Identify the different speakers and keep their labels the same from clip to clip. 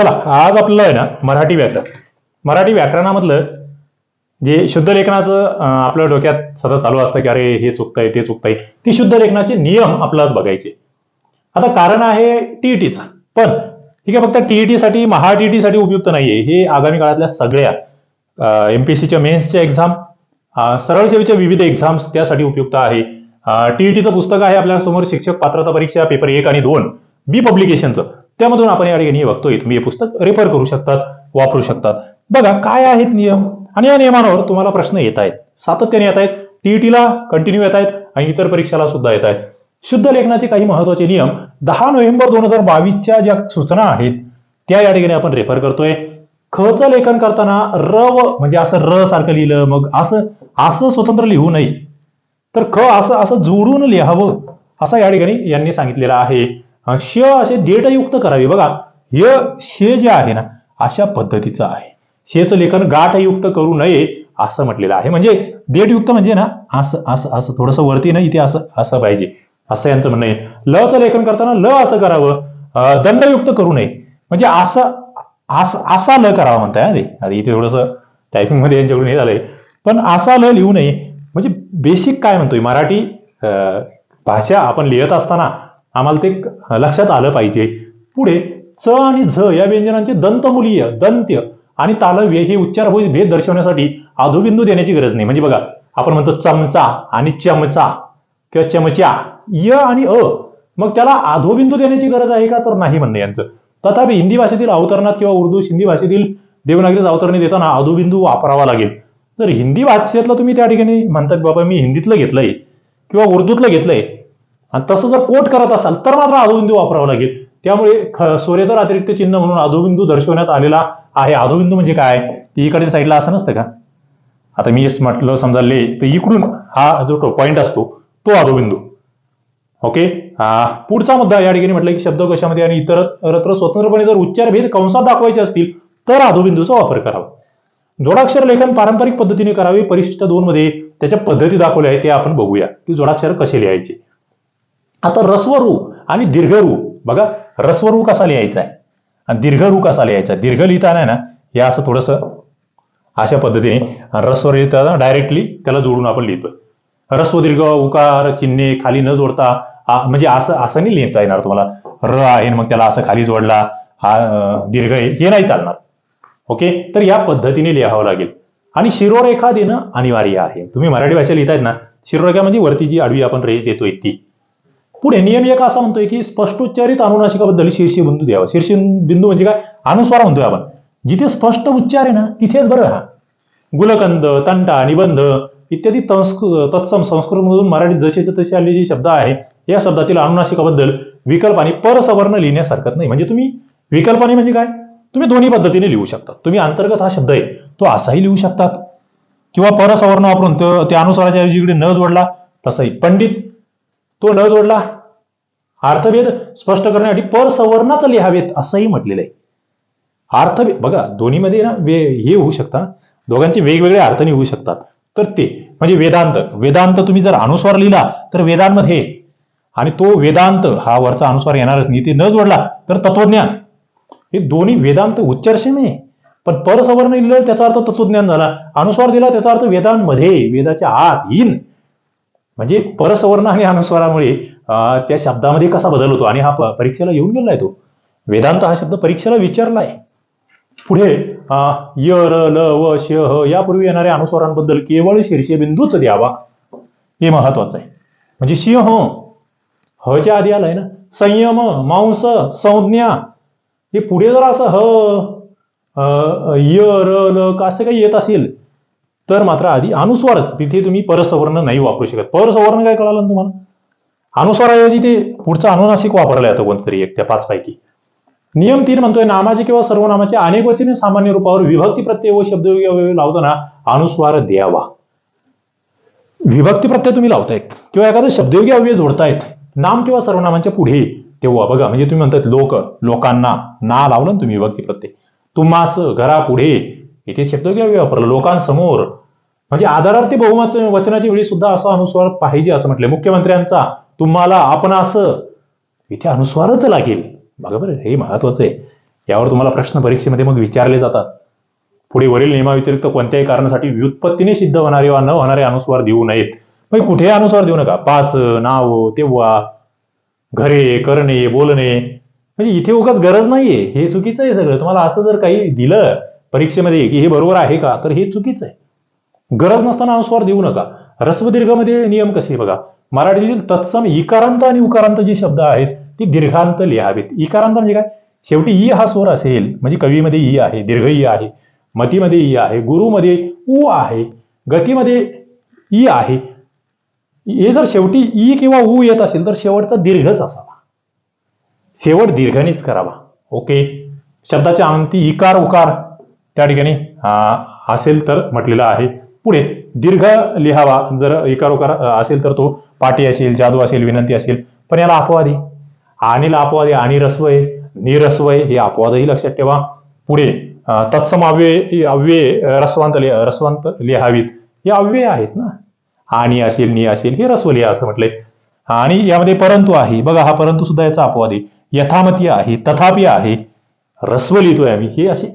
Speaker 1: चला आज आपलं आहे ना मराठी व्याकरण. मराठी व्याकरणामधलं जे शुद्ध लेखनाचं आपल्या डोक्यात सतत चालू असतं की अरे हे चुकतंय ते चुकतंय ती शुद्ध लेखनाचे नियम आपल्याला बघायचे. आता कारण आहे टीईटीचा पण ठीक आहे फक्त टीईटी साठी महा TET साठी उपयुक्त नाहीये. हे आगामी काळातल्या सगळ्या एमपीएससीच्या मेन्सच्या एक्झाम सरळ सेवेच्या विविध एक्झाम्स त्यासाठी उपयुक्त आहे. टीईटीचं पुस्तक आहे आपल्यासमोर शिक्षक पात्रता परीक्षा पेपर एक आणि दोन बी पब्लिकेशनचं त्यामधून आपण या ठिकाणी बघतोय. तुम्ही हे पुस्तक रेफर करू शकतात वापरू शकतात. बघा काय आहेत नियम? आणि या नियमांवर तुम्हाला प्रश्न येत आहेत. सातत्याने येत आहेत. टीईटीला कंटिन्यू येत आहेत आणि इतर परीक्षाला सुद्धा येत आहेत. शुद्ध लेखनाचे काही महत्त्वाचे नियम दहा नोव्हेंबर दोन हजार बावीसच्या ज्या सूचना आहेत त्या या ठिकाणी आपण रेफर करतोय. खचं लेखन करताना र व म्हणजे असं र सारखं लिहिलं मग असं असं स्वतंत्र लिहू नये. तर ख असं असं जोडून लिहावं असं या ठिकाणी यांनी सांगितलेलं आहे. अं, श असे डेटयुक्त करावे. बघा य शे जे आहे ना अशा पद्धतीचं आहे. शेचं लेखन गाठयुक्त करू नये असं म्हटलेलं आहे. म्हणजे देठयुक्त म्हणजे ना असं असं असं थोडंसं वरती ना इथे असं असं पाहिजे. असं यांचं म्हणणं आहे. लचं लेखन करताना ल असं करावं. दंडयुक्त करू नये. म्हणजे असं असं असा ल करावा म्हणताय अरे अरे इथे थोडंसं टायपिंगमध्ये यांच्याकडून हे झालंय. पण असा ल लिहू नये. म्हणजे बेसिक काय म्हणतोय? मराठी भाषा आपण लिहित असताना आम्हाला ते लक्षात आलं पाहिजे. पुढे च आणि झ या व्यंजनांचे दंतमुलीय दंत्य आणि तालव्य हे उच्चार होईल भेद दर्शवण्यासाठी अधोबिंदू देण्याची गरज नाही. म्हणजे बघा आपण म्हणतो चमचा आणि चमचा किंवा चमच्या य आणि अ. मग त्याला आधोबिंदू देण्याची गरज आहे का? तर नाही म्हणणं यांचं. तथापि हिंदी भाषेतील अवतरणात किंवा उर्दू सिंधी भाषेतील देवनागरीत अवतरणे देताना आधोबिंदू वापरावा लागेल. तर हिंदी भाषेतलं तुम्ही त्या ठिकाणी म्हणतात बाबा मी हिंदीतलं घेतलंय किंवा उर्दूतलं घेतलंय. आणि तसं जर कोट करत असाल तर मात्र अधोबिंदू वापरावा लागेल. त्यामुळे ख- अतिरिक्त चिन्ह म्हणून अधोबिंदू दर्शवण्यात आलेला आहे. अधोबिंदू म्हणजे काय? ती इकडच्या साईडला असं नसतं का? आता मी म्हटलं समजा ले तर इकडून हा जो पॉइंट असतो तो अधोबिंदू. ओके पुढचा मुद्दा या ठिकाणी म्हटलं की शब्दकोशामध्ये आणि इतर रत्र स्वतंत्रपणे जर उच्चारभेद कंसात दाखवायचे असतील तर अधोबिंदूचा वापर करावा. जोडाक्षर लेखन पारंपरिक पद्धतीने करावे. परिशिष्ट दोन मध्ये त्याच्या पद्धती दाखवल्या आहेत ते आपण बघूया. की जोडाक्षर कसे लिहायचे? आता रस्वरू आणि दीर्घरू. बघा रस्वरू कसा लिहायचा आहे आणि दीर्घरू कसा लिहायचा दीर्घ लिहिताना ना हे असं थोडंसं अशा पद्धतीने रस्वर लिहिताना डायरेक्टली त्याला जोडून आपण लिहितोय. रस्व दीर्घ उकार चिन्हे खाली न जोडता म्हणजे असं असं नाही लिहिता येणार तुम्हाला. र आहे मग त्याला असं खाली जोडला हा दीर्घ आहे हे नाही चालणार. ओके? तर या पद्धतीने लिहावं लागेल. आणि शिरोरेखा देणं अनिवार्य आहे. तुम्ही मराठी भाषा लिहितायत ना शिरोरेखा म्हणजे वरती जी आडवी आपण रेष देतोय ती. पुढे नियम एक असा म्हणतोय की स्पष्टोच्चारित अनुनाशिकाबद्दल शीर्षी बिंदू द्यावा. शीर्षी बिंदू म्हणजे काय? अनुस्वार म्हणतोय आपण. जिथे स्पष्ट उच्चार आहे ना तिथेच बरं हा गुलकंद तंटा निबंध इत्यादी तत्सम संस्कृतमधून मराठीत जसेचे तसे आलेले जे शब्द आहे या शब्दातील अनुनासिकाबद्दल विकल्पाने परसवर्ण लिहिण्यास हरकत नाही. म्हणजे तुम्ही विकल्पाने म्हणजे काय? तुम्ही दोन्ही पद्धतीने लिहू शकता. तुम्ही अंतर्गत हा शब्द आहे तो असाही लिहू शकतात. किंवा परसवर्ण वापरून त्या अनुसाराच्या ऐवजी इकडे न जोडला तसाही. पंडित तो न जोडला. अर्थभेद स्पष्ट करण्यासाठी परसवर्णाच लिहावेत असंही म्हटलेलं आहे. अर्थभेद बघा दोन्हीमध्ये ना वे हे होऊ शकता दोघांचे वेगवेगळे अर्थ होऊ शकतात. तर ते म्हणजे वेदांत. वेदांत तुम्ही जर अनुस्वार लिहिला तर वेदांमध्ये. आणि तो वेदांत हा वरचा अनुस्वार येणारच नाही. ते न जोडला तर तत्वज्ञान. हे दोन्ही वेदांत उच्चारशे नाही पण परसवर्ण लिहिलं त्याचा अर्थ तत्वज्ञान झाला. अनुस्वार दिला त्याचा अर्थ वेदांमध्ये. वेदाच्या आत इन. म्हणजे परसवर्ण आणि अनुस्वारामुळे त्या शब्दामध्ये कसा बदल होतो? आणि हा परीक्षेला येऊन गेलाय तो. वेदांत हा शब्द परीक्षेला विचारलाय पुढे य र ल व श ह यापूर्वी येणाऱ्या अनुस्वारांबद्दल केवळ शीर्षबिंदूच द्यावा. हे महत्वाचं आहे. म्हणजे सिंह हच्या आधी आलाय ना? संयम मांस संज्ञा. हे पुढे जर असं ह य र ल का असं काही येत असेल तर मात्र आधी अनुस्वारच. तिथे तुम्ही परसवर्ण नाही वापरू शकत. परसवर्ण काय कळालं तुम्हाला? अनुस्वाराऐवजी ते पुढचा अनुनासिक वापरला जातं कोणतरी एक त्या पाच पैकी नियम तीन म्हणतोय नामाचे किंवा सर्वनामाचे अनेक वचने सामान्य रूपावर विभक्ती प्रत्यय व शब्द लावताना अनुस्वार द्यावा. विभक्ती प्रत्यय तुम्ही लावतायत. किंवा एखादं शब्दयोगी अव्यय जोडतायत नाम किंवा सर्वनामांच्या पुढे तेव्हा बघा. म्हणजे तुम्ही म्हणतात लोक लोकांना ना लावलं ना तुम्ही विभक्ती प्रत्यय. तुम्हास घरा पुढे इथे शब्दयोगी अव्यय वापरलं. लोकांसमोर म्हणजे आधारार्थी बहुमत वचनाची वेळी सुद्धा असा अनुस्वार पाहिजे असं म्हटलंय. मुख्यमंत्र्यांचा तुम्हाला आपण असं इथे अनुस्वारच लागेल. बघा बरं हे महत्वाचं आहे. यावर तुम्हाला प्रश्न परीक्षेमध्ये मग विचारले जातात. पुढे वरील नियमाव्यतिरिक्त कोणत्याही कारणासाठी व्युत्पत्तीने सिद्ध होणारे वा न होणारे अनुस्वार देऊ नयेत. मग कुठेही अनुस्वार देऊ नका. पाच नाव तेव्हा घरे करणे बोलणे. म्हणजे इथे उगाच गरज नाहीये. हे चुकीचं आहे सगळं. तुम्हाला असं जर काही दिलं परीक्षेमध्ये की हे बरोबर आहे का तर हे चुकीचं आहे. गरज नसताना अनुस्वार देऊ नका. रस्व दीर्घमध्ये नियम कसे बघा. मराठीतील तत्सम इकारांत आणि उकारांत जे शब्द आहेत ती दीर्घांत लिहावेत. इकारांत म्हणजे काय? शेवटी ई हा स्वर असेल. म्हणजे कवीमध्ये ई आहे दीर्घ ई आहे मतीमध्ये ई आहे गुरुमध्ये उ आहे गतीमध्ये ई आहे. हे जर शेवटी ई किंवा उ येत असेल तर शेवटचा दीर्घच असावा. शेवट दीर्घनेच करावा. ओके? शब्दाच्या अंती इकार उकार त्या ठिकाणी असेल तर म्हटलेलं आहे. पुढे दीर्घ लिहावा. जर इकारोकार असेल तर तो पाटी असेल जादू असेल विनंती असेल पण याला अपवादी. आणीला अपवादी आणि रस्वय निरस्वय हे अपवादही लक्षात ठेवा. पुढे तत्सम अव्यय अव्यय रस्वांत लिहा रस्वांत लिहावीत. हे अव्यय आहेत ना. आणि असेल नि असेल हे रस्व लिहा असं म्हटलंय. आणि यामध्ये परंतु आहे. बघा हा परंतु सुद्धा याचा अपवाद. आहे यथामती आहे तथापि आहे. रस्व लिहितोय आम्ही. हे असे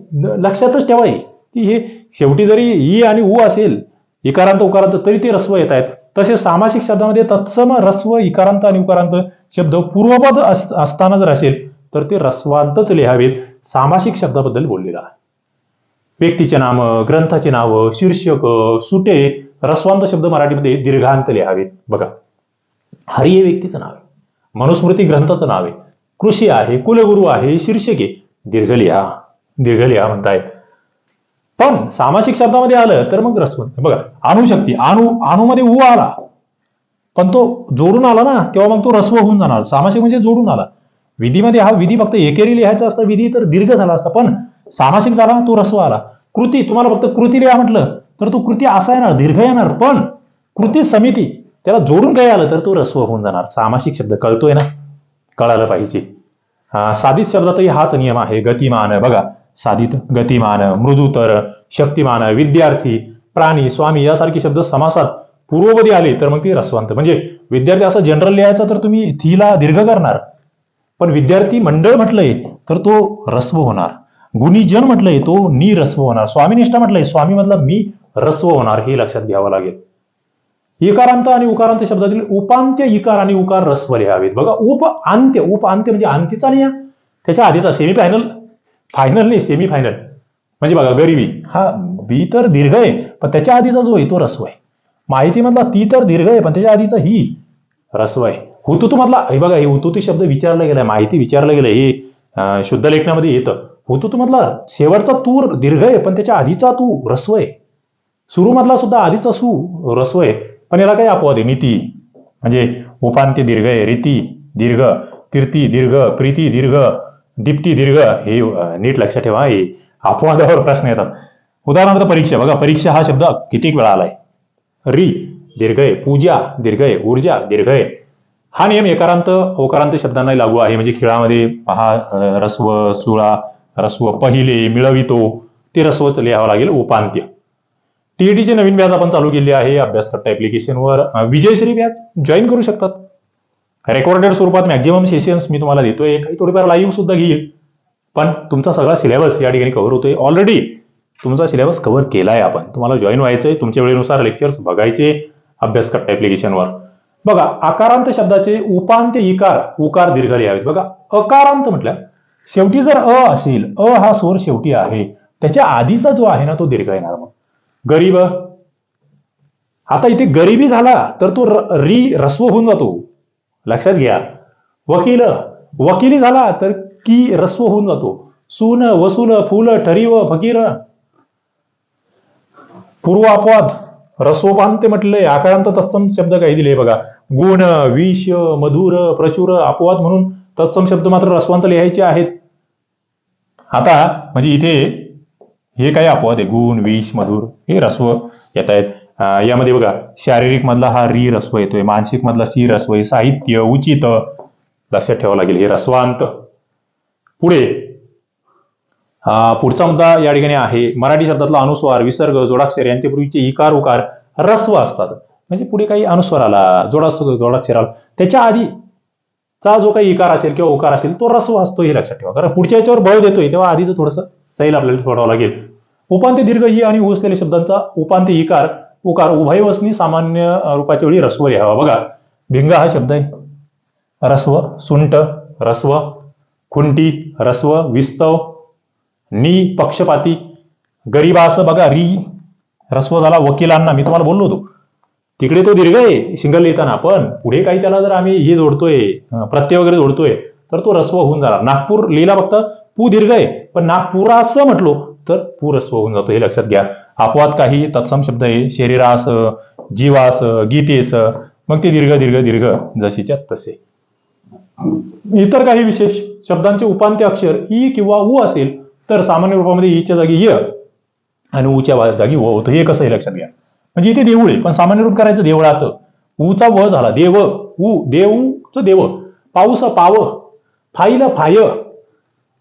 Speaker 1: लक्षातच ठेवा की हे शेवटी जरी ई आणि उ असेल इकारांत उकारांत तरी ते रस्व येत आहेत. तसे सामासिक शब्दामध्ये तत्सम रस्व इकारांत आणि उकारांत शब्द पूर्वपद अस- असताना जर असेल तर ते रस्वांतच लिहावेत. सामासिक शब्दाबद्दल बोललेला. आहे व्यक्तीचे नाम ग्रंथाचे नाव शीर्षक सुटे रस्वांत शब्द मराठीमध्ये दीर्घांत लिहावेत. बघा. हरी हे व्यक्तीचं नाव आहे. मनुस्मृती ग्रंथाचं नाव आहे. कृषी आहे कुलगुरू आहे शीर्षके. दीर्घ लिहा. दीर्घ लिहा म्हणतायत. पण सामासिक शब्दामध्ये आलं तर मग रसवंत बघा अणुशक्ती अणु अणुमध्ये उ आला. पण तो जोडून आला ना तेव्हा मग तो रस्व होऊन जाणार. सामासिक म्हणजे जोडून आला. विधीमध्ये हा विधी फक्त एकेरी लिहायचा असता विधी तर दीर्घ झाला असता. पण सामासिक झाला तो रस्व आला. कृती तुम्हाला फक्त कृती लिहा म्हटलं तर तो कृती असा येणार दीर्घ येणार. पण कृती समिती त्याला जोडून काही आलं तर तो रस्व होऊन जाणार. सामासिक शब्द कळतोय ना? कळायला पाहिजे. हा, साधित शब्दातही हाच नियम आहे गतिमान. बघा साधित गतिमान मृदुतर शक्तिमान विद्यार्थी प्राणी स्वामी यासारखे शब्द समासात पूर्वपदी आले तर मग ते रसवंत. म्हणजे विद्यार्थी असं जनरल लिहायचं तर तुम्ही थीला दीर्घ करणार. पण विद्यार्थी मंडळ म्हटलंय तर तो रस्व होणार. गुणीजन म्हटलंय तो निरस्व होणार. स्वामीनिष्ठा म्हटलंय स्वामी मधला मी रस्व होणार हे लक्षात घ्यावं लागेल. इकारांत आणि उकारांत शब्दातील उपांत्य इकार आणि उकार रस्व लिहावेत. बघा उप अंत्य उप अंत्य म्हणजे अंतीचा नाही त्याच्या आधीचा सेमी फायनल फायनल नाही सेमी फायनल म्हणजे बघा गरिबी. हा बी तर दीर्घ आहे पण त्याच्या आधीचा जो आहे तो रस्व आहे. माहितीमधला ती तर दीर्घ आहे पण त्याच्या आधीचा ही रस्व आहे. हुतुतू मधला हे बघा हे हुतुती शब्द विचारला गेलाय माहिती विचारलं गेलाय हे शुद्ध लेखनामध्ये येतं. हुतुतू मधला शेवटचा तूर दीर्घ आहे पण त्याच्या आधीचा तू रस्व आहे. सुरू मधला सुद्धा आधीचा सु रस्व आहे. पण याला काही अपवाद आहे नीती. म्हणजे उपांत्य दीर्घ आहे रीती दीर्घ कीर्ती दीर्घ प्रीती दीर्घ दीप्ती दीर्घ हे नीट लक्षात ठेवा. हे अपवादावर प्रश्न येतात. उदाहरणार्थ परीक्षा. बघा परीक्षा हा शब्द कितीक वेळा आलाय? री दीर्घ आहे. पूजा दीर्घ आहे. ऊर्जा दीर्घ आहे. हा नियम एकारांत ओकारांत शब्दांनाही लागू आहे. म्हणजे खेळामध्ये पहा रस्व सुळा रस्व पहिले मिळवितो. ते रस्वच लिहावं लागेल. उपांत्य. टीईटीचे नवीन व्याज आपण चालू केले आहे. अभ्यास ऍप्लिकेशनवर विजयश्री व्याज जॉईन करू शकतात. रेकॉर्डेड स्वरूपात मॅक्झिमम सेशन्स मी तुम्हाला देतोय. काही थोडीफार लाईव्ह सुद्धा घेईल. पण तुमचा सगळा सिलेबस या ठिकाणी कव्हर होतोय. ऑलरेडी तुमचा सिलेबस कव्हर केलाय आपण. तुम्हाला जॉईन व्हायचंय. तुमच्या वेळेनुसार लेक्चर्स बघायचे अभ्यास करता ऍप्लिकेशनवर बघा आकारांत शब्दाचे उपांत्य इकार उकार दीर्घ लिहावेत बघा अकारांत म्हटलं शेवटी जर अ असेल अ हा स्वर शेवटी आहे. त्याच्या आधीचा जो आहे ना तो दीर्घ येणार मग. गरीब. आता इथे गरिबी झाला तर तो री रस्व होऊन जातो. लक्षात घ्या. वकील वकिली झाला तर की रस्व होऊन जातो. सून वसूल फुल ठरीव फकीर. पूर्व अपवाद रसोपांत म्हटले आकारांत तत्सम शब्द काही दिले बघा. गुण विष मधुर प्रचुर अपवाद म्हणून तत्सम शब्द मात्र रसवंत लिहायचे आहेत. आता म्हणजे इथे हे काय अपवाद आहे. गुण विष मधुर हे रस्व येत आहेत. यामध्ये बघा शारीरिक मधला हा री रस्व येतोय मानसिक मधला सी रस्व आहे साहित्य उचित लक्षात ठेवावं लागेल हे रस्वांत. पुढे पुढचा मुद्दा या ठिकाणी आहे मराठी शब्दातला अनुस्वार विसर्ग जोडाक्षर यांच्या पूर्वीचे इकार उकार रस्व असतात. म्हणजे पुढे काही अनुस्वार आला जोडास जोडाक्षर आला त्याच्या आधी चा जो काही इकार असेल किंवा उकार असेल तो रस्व असतो हे लक्षात ठेवा. कारण पुढच्या याच्यावर बळ देतोय तेव्हा आधीच थोडंसं सैल आपल्याला सोडावं लागेल. उपांत्य दीर्घ ही आणि उसलेल्या शब्दांचा उपांत्य इकार उकार उभयवसनी सामान्य रूपाच्या वेळी रस्व लिहावा. बघा भिंग हा शब्द आहे. रस्व सुंट रस्व खुंटी रस्व विस्तव नी पक्षपाती गरीबा असं बघा री रस्व झाला वकिलांना. मी तुम्हाला बोललो होतो. तिकडे तो दीर्घ आहे सिंगल लिहिताना. पण पुढे काही त्याला जर आम्ही हे जोडतोय प्रत्यय वगैरे जोडतोय तर तो रस्व होऊन जाणार. नागपूर लिहिला फक्त पू दीर्घ आहे. पण नागपूर असं म्हटलो तर पू रस्व होऊन जातो. हे लक्षात घ्या. अपवाद काही तत्सम शब्द आहे. शरीरास जीवास गीतेस मग ते दीर्घ दीर्घ दीर्घ जशीच्या तसे. इतर काही विशेष शब्दांचे उपांत्य अक्षर ई किंवा उ असेल तर सामान्य रूपामध्ये ईच्या जागी य आणि उच्या जागी व होतं. हे कसं आहे? लक्षात घ्या. म्हणजे इथे देऊळ आहे पण सामान्य रूप करायचं देवळात. उचा व झाला देव उ देऊच देव. पाऊस पाव फाईल फाय.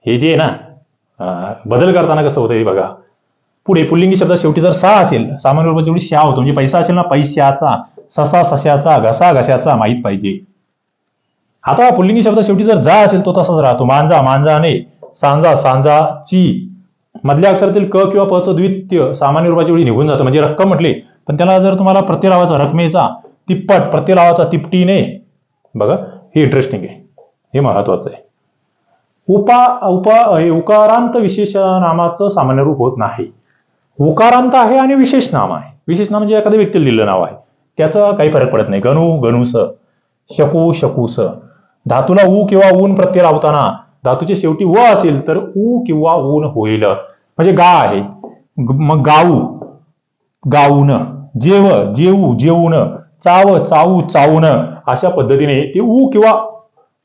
Speaker 1: हे जे आहे ना बदल करताना कसं होतं हे बघा. पुढे पुल्लिंगी शब्द शेवटी जर सा असेल सामान्य रूपात जेवढी शा होतो म्हणजे पैसा असेल ना पैशाचा ससा सशाचा घसा घशाचा माहीत पाहिजे. आता पुल्लिंगी शब्द शेवटी जर जा असेल तो तसाच राहतो. मांजा मांजाने सांजा सांजा ची मधल्या अक्षरातील क किंवा प द्वित्य सामान्य रूपाच्या वेळी निघून जातं म्हणजे रक्कम म्हटले पण त्याला जर तुम्हाला प्रत्यय लावायचा रकमेचा तिप्पट प्रत्यय लावायचा तिपटीने बघा हे इंटरेस्टिंग आहे. हे महत्वाचं आहे. उपा उपा हे उकारांत विशेष नामाचं सामान्य रूप होत नाही. उकारांत आहे आणि विशेष नाम आहे. विशेष नाम म्हणजे एखाद्या व्यक्तीला दिलेलं नाव आहे. त्याचा काही फरक पडत नाही. गणू गणूस शकू शकूस. धातूला ऊ किंवा ऊन प्रत्यय लावताना धातूच्या शेवटी व असेल तर ऊ किंवा ऊन होईल. म्हणजे गा आहे. मग गाऊ गाऊन. जेव जेऊ जेऊन. चाव चावू चावून अशा पद्धतीने ते ऊ किंवा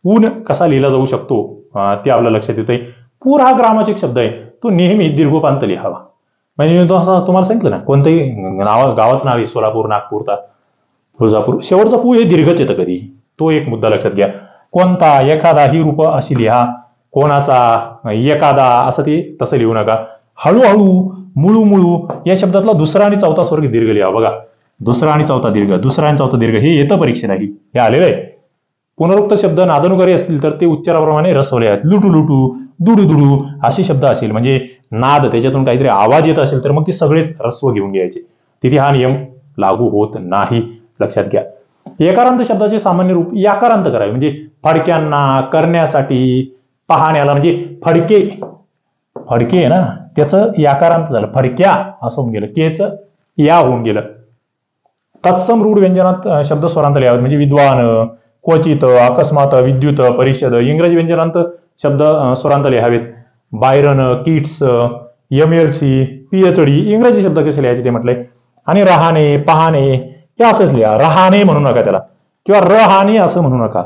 Speaker 1: ऊन कसा लिहिला जाऊ शकतो? ते आपल्या लक्षात येते पूर हा ग्रामाचे शब्द आहे. तो नेहमी दीर्घोपांत लिहावा. म्हणजे मी तो असं तुम्हाला सांगितलं ना कोणतंही नाव गावाचं नाव आहे सोलापूर नागपूरचा तुळजापूर. शेवटचा पू हे दीर्घच येतं कधी. तो एक मुद्दा लक्षात घ्या. कोणता एखादा ही रूप अशी लिहा. कोणाचा एखादा असं ते तसं लिहू नका. हळूहळू मुळू मुळू या शब्दातला दुसरा आणि चौथा स्वर्ग दीर्घ लिहा. बघा दुसरा आणि चौथा दीर्घ दुसरा आणि चौथा दीर्घ हे येतं परीक्षेत ही हे आलेलं आहे. पुनरुक्त शब्द नादनुकारी असतील तर ते उच्चाराप्रमाणे रसवले आहेत. लुटू लुटू दुडू दुडू असे शब्द असतील म्हणजे नाद त्याच्यातून काहीतरी आवाज येत असेल तर मग ते सगळेच रस्व घेऊन घ्यायचे. तिथे हा नियम लागू होत नाही. लक्षात घ्या. एकारांत शब्दाचे सामान्य रूप याकारांत करावे. म्हणजे फडक्यांना करण्यासाठी पाहण्याला म्हणजे फडके. फडके आहे ना त्याचं याकारांत झालं. फडक्या असं होऊन गेलं. केच या होऊन गेलं. तत्सम रूढ व्यंजनात शब्द स्वरांत लिहावेत म्हणजे विद्वान क्वचित अकस्मात विद्युत परिषद इंग्रजी व्यंजनांत शब्द स्वरांत लिहावेत Byron Keats M L C PhD इंग्रजी शब्द कसे लिहायचे ते म्हटलंय आणि रहाणे पहाणे हे असंच लिहा. रहाणे म्हणू नका त्याला. किंवा रहाणे असं म्हणू नका.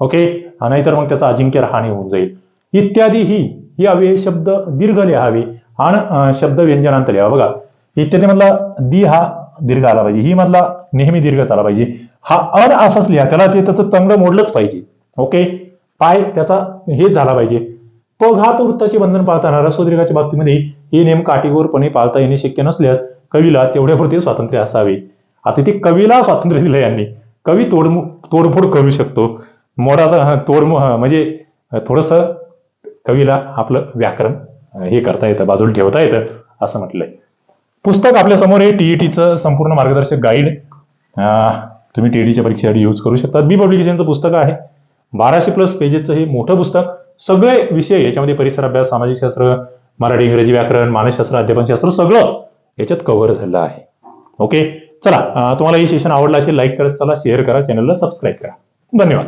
Speaker 1: ओके? नाहीतर मग त्याचा अजिंक्य रहाणे होऊन जाईल. इत्यादी ही ही हवे शब्द दीर्घ लिहावे आणि शब्द व्यंजनांत लिहा बघा इत्यादी मधला दी हा दीर्घ आला पाहिजे. ही मधला नेहमी दीर्घ आला पाहिजे. हा अन असाच लिहा. त्याला ते त्याचं तंगड मोडलंच पाहिजे. ओके? पाय त्याचा हेच झाला पाहिजे. पघात वृत्ताचे बंधन पाळताना रस्वदीर्घाच्या बाबतीमध्ये हे नेम काटेकोरपणे पाळता येणे शक्य नसल्यास कवीला तेवढ्यापुरते स्वातंत्र्य असावे. आता ते कवीला स्वातंत्र्य दिलं यांनी. कवी तोडमु तोडफोड करू शकतो. मोडाचा तोडमो म्हणजे थोडस कवीला आपलं व्याकरण हे करता येतं बाजूला ठेवता येतं असं म्हटलंय. पुस्तक आपल्यासमोर आहे टीईटीचं संपूर्ण मार्गदर्शक गाईड तुम्ही टीईटीच्या परीक्षेसाठी यूज करू शकता. बी पब्लिकेशनचं पुस्तक आहे. बाराशे प्लस पेजेसचं हे मोठं पुस्तक. सगळे विषय याच्यामध्ये परिसर अभ्यास सामाजिक शास्त्र मराठी इंग्रजी व्याकरण मानसशास्त्र अध्यापनशास्त्र सगळं याच्यात कव्हर झालं आहे. ओके चला तुम्हाला हे सेशन आवडलं असेल लाईक करत चला शेअर करा चॅनलला सबस्क्राईब करा. धन्यवाद.